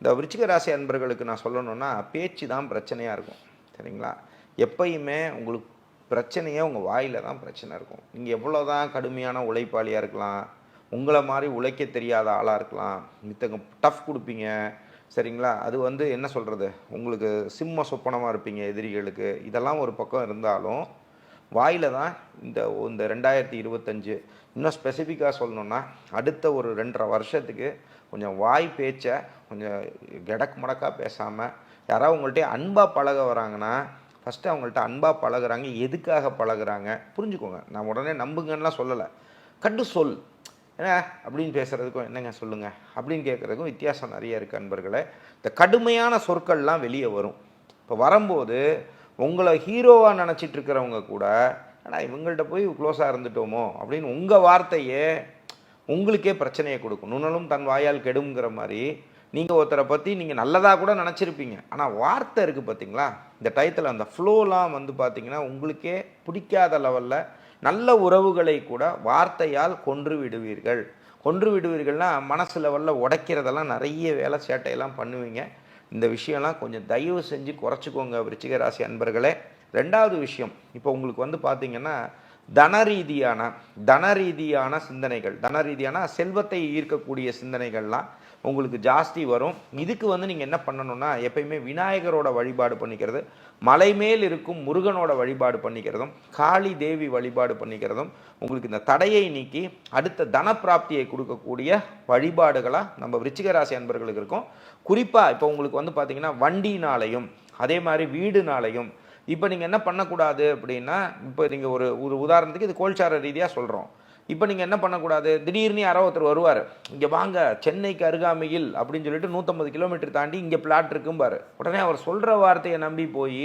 இந்த விருச்சிக ராசி அன்பர்களுக்கு நான் சொல்லணும்னா பேச்சு தான் பிரச்சனையாக இருக்கும். சரிங்களா? எப்பயுமே உங்களுக்கு பிரச்சனையே உங்கள் வாயில் தான் பிரச்சனை இருக்கும். நீங்கள் எவ்வளோ தான் கடுமையான உழைப்பாளியாக இருக்கலாம் உங்களை மாதிரி உழைக்க தெரியாத ஆளாக இருக்கலாம் மித்தங்க டஃப் கொடுப்பீங்க. சரிங்களா? அது வந்து என்ன சொல்கிறது உங்களுக்கு சிம்ம சொப்பனமாக இருப்பீங்க எதிரிகளுக்கு. இதெல்லாம் ஒரு பக்கம் இருந்தாலும் வாயில் தான் இந்த இந்த ரெண்டாயிரத்தி இருபத்தஞ்சு. இன்னும் ஸ்பெசிஃபிக்காக சொல்லணும்னா அடுத்த ஒரு ரெண்டரை வருஷத்துக்கு கொஞ்சம் வாய் பேச்சை கொஞ்சம் கெடக் மடக்காக பேசாமல் யாராவது உங்கள்கிட்ட அன்பாக பழக வராங்கன்னா ஃபஸ்ட்டு அவங்கள்ட்ட அன்பாக பழகுறாங்க எதுக்காக பழகுறாங்க புரிஞ்சுக்கோங்க. நான் உடனே நம்புங்கன்னுலாம் சொல்லலை. கண்டு சொல். ஏன்னா அப்படின்னு பேசுகிறதுக்கும் என்னங்க சொல்லுங்கள் அப்படின்னு கேட்குறதுக்கும் வித்தியாசம் நிறைய இருக்குது அன்பர்களே. இந்த கடுமையான சொற்கள்லாம் வெளியே வரும். இப்போ வரும்போது உங்களை ஹீரோவாக நினச்சிட்டு இருக்கிறவங்க கூட ஆனால் இவங்கள்ட்ட போய் க்ளோஸாக இருந்துட்டோமோ? அப்படின்னு உங்கள் வார்த்தையே உங்களுக்கே பிரச்சனையை கொடுக்கும். நுணலும் தன் வாயால் கெடுங்கிற மாதிரி நீங்கள் ஒருத்தரை பற்றி நீங்கள் நல்லதாக கூட நினச்சிருப்பீங்க. ஆனால் வார்த்தை இருக்குது பார்த்தீங்களா இந்த டயத்தில் அந்த ஃப்ளோலாம் வந்து பார்த்திங்கன்னா உங்களுக்கே பிடிக்காத லெவலில் நல்ல உறவுகளை கூட வார்த்தையால் கொன்று விடுவீர்கள். கொன்று விடுவீர்கள்னா மனசு லெவலில் உடைக்கிறதெல்லாம் நிறைய வேலை சேட்டையெல்லாம் பண்ணுவீங்க. இந்த விஷயம்லாம் கொஞ்சம் தயவு செஞ்சு குறைச்சிக்கோங்க விருச்சிக ராசி அன்பர்களே. ரெண்டாவது விஷயம் இப்போ உங்களுக்கு வந்து பார்த்தீங்கன்னா தன ரீதியான தன ரீதியான சிந்தனைகள் தன ரீதியான செல்வத்தை ஈர்க்கக்கூடிய சிந்தனைகள்லாம் உங்களுக்கு ஜாஸ்தி வரும். இதுக்கு வந்து நீங்கள் என்ன பண்ணணும்னா எப்பயுமே விநாயகரோட வழிபாடு பண்ணிக்கிறது மலை மேல் இருக்கும் முருகனோட வழிபாடு பண்ணிக்கிறதும் காளி தேவி வழிபாடு பண்ணிக்கிறதும் உங்களுக்கு இந்த தடையை நீக்கி அடுத்த தனப்பிராப்தியை கொடுக்கக்கூடிய வழிபாடுகளாக நம்ம விருச்சிகராசி அன்பர்களுக்கு இருக்கும். குறிப்பாக இப்போ உங்களுக்கு வந்து பார்த்தீங்கன்னா வண்டினாலையும் அதே மாதிரி வீடுனாலையும் இப்போ நீங்கள் என்ன பண்ணக்கூடாது அப்படின்னா இப்போ நீங்கள் ஒரு ஒரு உதாரணத்துக்கு இது கோல்சார ரீதியாக சொல்கிறோம் இப்போ நீங்கள் என்ன பண்ணக்கூடாது? திடீர்னு யாரோ ஒருத்தர் வருவார். இங்கே வாங்க சென்னைக்கு அருகாமையில் அப்படின்னு சொல்லிட்டு நூற்றம்பது கிலோமீட்டர் தாண்டி இங்கே பிளாட் இருக்கும்பாரு. உடனே அவர் சொல்கிற வார்த்தையை நம்பி போய்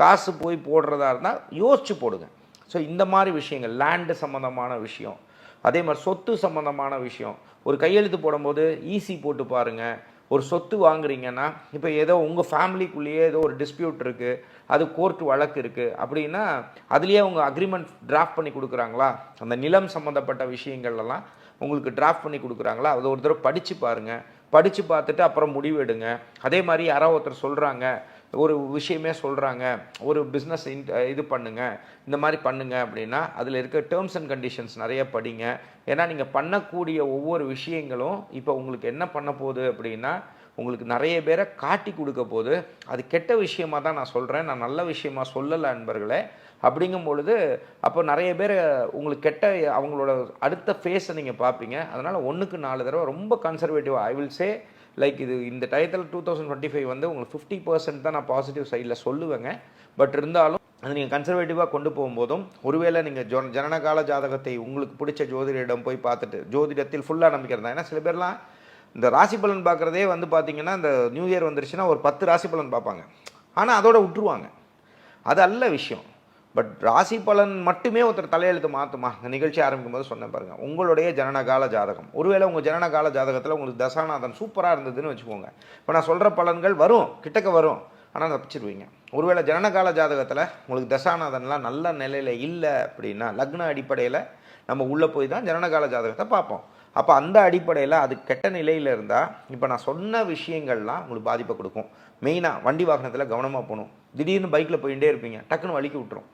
காசு போய் போடுறதா இருந்தால் யோசிச்சு போடுங்க. ஸோ இந்த மாதிரி விஷயங்கள் லேண்டு சம்மந்தமான விஷயம் அதே மாதிரி சொத்து சம்மந்தமான விஷயம் ஒரு கையெழுத்து போடும்போது ஈஸி போட்டு பாருங்கள் ஒரு சொத்து வாங்குறீங்கன்னா இப்போ ஏதோ உங்கள் ஃபேமிலிக்குள்ளேயே ஏதோ ஒரு டிஸ்பியூட் இருக்குது அது கோர்ட் வழக்கு இருக்குது அப்படின்னா அதுலேயே அவங்க அக்ரிமெண்ட் டிராஃப்ட் பண்ணி கொடுக்குறாங்களா? அந்த நிலம் சம்மந்தப்பட்ட விஷயங்கள்லாம் உங்களுக்கு டிராஃப்ட் பண்ணி கொடுக்குறாங்களா? அதை ஒரு தடவை படித்து பாருங்கள் படித்து பார்த்துட்டு அப்புறம் முடிவு எடுங்க அதே மாதிரி யாரோ ஒருத்தர் சொல்கிறாங்க ஒரு விஷயமே சொல்கிறாங்க ஒரு பிஸ்னஸ் இது பண்ணுங்கள் இந்த மாதிரி பண்ணுங்கள் அப்படின்னா அதில் இருக்க டேர்ம்ஸ் அண்ட் கண்டிஷன்ஸ் நிறைய படிங்க. ஏன்னா நீங்கள் பண்ணக்கூடிய ஒவ்வொரு விஷயங்களும் இப்போ உங்களுக்கு என்ன பண்ண போகுது அப்படின்னா உங்களுக்கு நிறைய பேரை காட்டி கொடுக்க போது அது கெட்ட விஷயமாக தான் நான் சொல்கிறேன் நான் நல்ல விஷயமா சொல்லலை அன்பர்களே அப்படிங்கும் பொழுது அப்போ நிறைய பேர் உங்களுக்கு கெட்ட அவங்களோட அடுத்த ஃபேஸை நீங்கள் பார்ப்பீங்க. அதனால் ஒன்றுக்கு நாலு தடவை ரொம்ப conservative I will say like இது இந்த டயத்தில் டூ தௌசண்ட் டுவெண்ட்டி ஃபைவ் வந்து உங்களுக்கு ஃபிஃப்டி பர்சன்ட் தான் நான் பாசிட்டிவ் சைடில் சொல்லுவேங்க. பட் இருந்தாலும் அது நீங்கள் கன்சர்வேட்டிவாக கொண்டு போகும்போதும் ஒருவேளை நீங்கள் ஜோ ஜனனகால ஜாதகத்தை உங்களுக்கு பிடிச்ச ஜோதிடரிடம் போய் பார்த்துட்டு ஜோதிடத்தில் ஃபுல்லாக நம்பிக்கை இருந்தால் ஏன்னா சில பேர்லாம் இந்த ராசி பலன் பார்க்குறதே வந்து பார்த்தீங்கன்னா இந்த நியூ இயர் வந்துருச்சுன்னா ஒரு பத்து ராசி பலன் பார்ப்பாங்க. ஆனால் அதோட விட்டுருவாங்க. அது அல்ல விஷயம். பட் ராசி பலன் மட்டுமே ஒருத்தர் தலையெழுத்து மாற்றுமா இந்த நிகழ்ச்சி ஆரம்பிக்கும் போது சொன்னேன் பாருங்க. உங்களுடைய ஜனனகால ஜாதகம். ஒருவேளை உங்கள் ஜனனகால ஜாதகத்தில் உங்களுக்கு தசாநாதன் சூப்பராக இருந்ததுன்னு வச்சுக்கோங்க. இப்போ நான் சொல்கிற பலன்கள் வரும். கிட்டக்க வரும். ஆனால் தப்பிச்சிருவீங்க. ஒருவேளை ஜனனகால ஜாதகத்தில் உங்களுக்கு தசாநாதன்லாம் நல்ல நிலையில் இல்லை அப்படின்னா லக்ன அடிப்படையில் நம்ம உள்ளே போய் தான் ஜனனகால ஜாதகத்தை பார்ப்போம். அப்போ அந்த அடிப்படையில் அது கெட்ட நிலையில் இருந்தால் இப்போ நான் சொன்ன விஷயங்கள்லாம் உங்களுக்கு பாதிப்பை கொடுக்கும். மெயினாக வண்டி வாகனத்தில் கவனமாக போகணும். திடீர்னு பைக்கில் போயிட்டே இருப்பீங்க. டக்குன்னு வலிக்கி விட்டுரும்.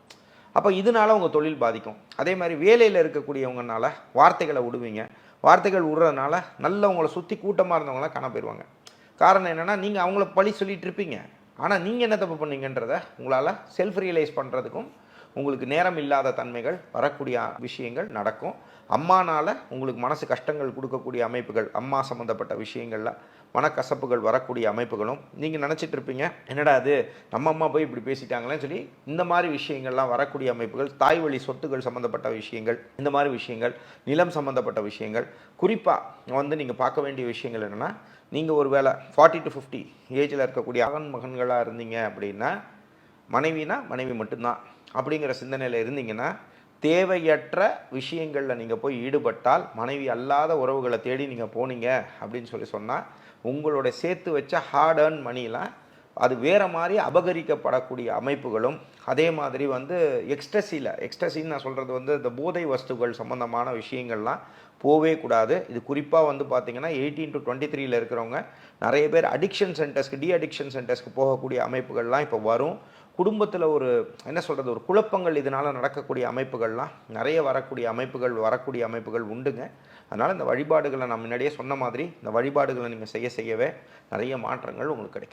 அப்போ இதனால உங்கள் தொழில் பாதிக்கும். அதே மாதிரி வேலையில் இருக்கக்கூடியவங்கனால வார்த்தைகளை விடுவீங்க. வார்த்தைகள் விடுறதுனால நல்ல உங்களை சுற்றி கூட்டமாக இருந்தவங்களாம் காண போயிடுவாங்க காரணம் என்னென்னா நீங்கள் அவங்கள பழி சொல்லிகிட்டு இருப்பீங்க. ஆனால் நீங்கள் என்ன தப்பு பண்ணீங்கன்றத உங்களால் செல்ஃப் ரியலைஸ் பண்ணுறதுக்கும் உங்களுக்கு நேரம் இல்லாத தன்மைகள் வரக்கூடிய விஷயங்கள் நடக்கும். அம்மானால் உங்களுக்கு மனசு கஷ்டங்கள் கொடுக்கக்கூடிய அமைப்புகள் அம்மா சம்மந்தப்பட்ட விஷயங்களில் மனக்கசப்புகள் வரக்கூடிய அமைப்புகளும். நீங்கள் நினச்சிட்டு இருப்பீங்க என்னடா அது நம்ம அம்மா போய் இப்படி பேசிட்டாங்களேன்னு சொல்லி இந்த மாதிரி விஷயங்கள்லாம் வரக்கூடிய அமைப்புகள் தாய் வழி சொத்துக்கள் சம்மந்தப்பட்ட விஷயங்கள் இந்த மாதிரி விஷயங்கள் நிலம் சம்மந்தப்பட்ட விஷயங்கள். குறிப்பாக வந்து நீங்கள் பார்க்க வேண்டிய விஷயங்கள் என்னென்னா நீங்கள் ஒரு வேளை ஃபார்ட்டி டு ஃபிஃப்டி ஏஜில் இருக்கக்கூடிய அகன் மகன்களாக இருந்தீங்க அப்படின்னா மனைவினா மனைவி மட்டும்தான். அப்படிங்கிற சிந்தனையில் இருந்தீங்கன்னா தேவையற்ற விஷயங்களில் நீங்கள் போய் ஈடுபட்டால் மனைவி அல்லாத உறவுகளை தேடி நீங்கள் போனீங்க அப்படின்னு சொல்லி சொன்னால் உங்களோட சேர்த்து வச்ச ஹார்ட் ஏர்ன் மணிலாம் அது வேறு மாதிரி அபகரிக்கப்படக்கூடிய அமைப்புகளும் அதே மாதிரி வந்து எக்ஸ்டசியில் எக்ஸ்டசின்னு நான் சொல்கிறது வந்து இந்த போதை வஸ்துகள் சம்மந்தமான விஷயங்கள்லாம் போவே கூடாது. இது குறிப்பாக வந்து பார்த்தீங்கன்னா எயிட்டீன் டு டுவெண்ட்டி த்ரீல இருக்கிறவங்க நிறைய பேர் அடிக்ஷன் சென்டர்ஸ்க்கு டி அடிக்ஷன் சென்டர்ஸ்க்கு போகக்கூடிய அமைப்புகள்லாம் இப்போ வரும். குடும்பத்தில் ஒரு என்ன சொல்கிறது ஒரு குழப்பங்கள் இதனால் நடக்கக்கூடிய அமைப்புகள்லாம் நிறைய வரக்கூடிய அமைப்புகள் வரக்கூடிய அமைப்புகள் உண்டுங்க. அதனால் இந்த வழிபாடுகளை நான் முன்னாடியே சொன்ன மாதிரி இந்த வழிபாடுகளை நீங்கள் செய்ய செய்யவே நிறைய மாற்றங்கள் உங்களுக்கு கிடைக்கும்.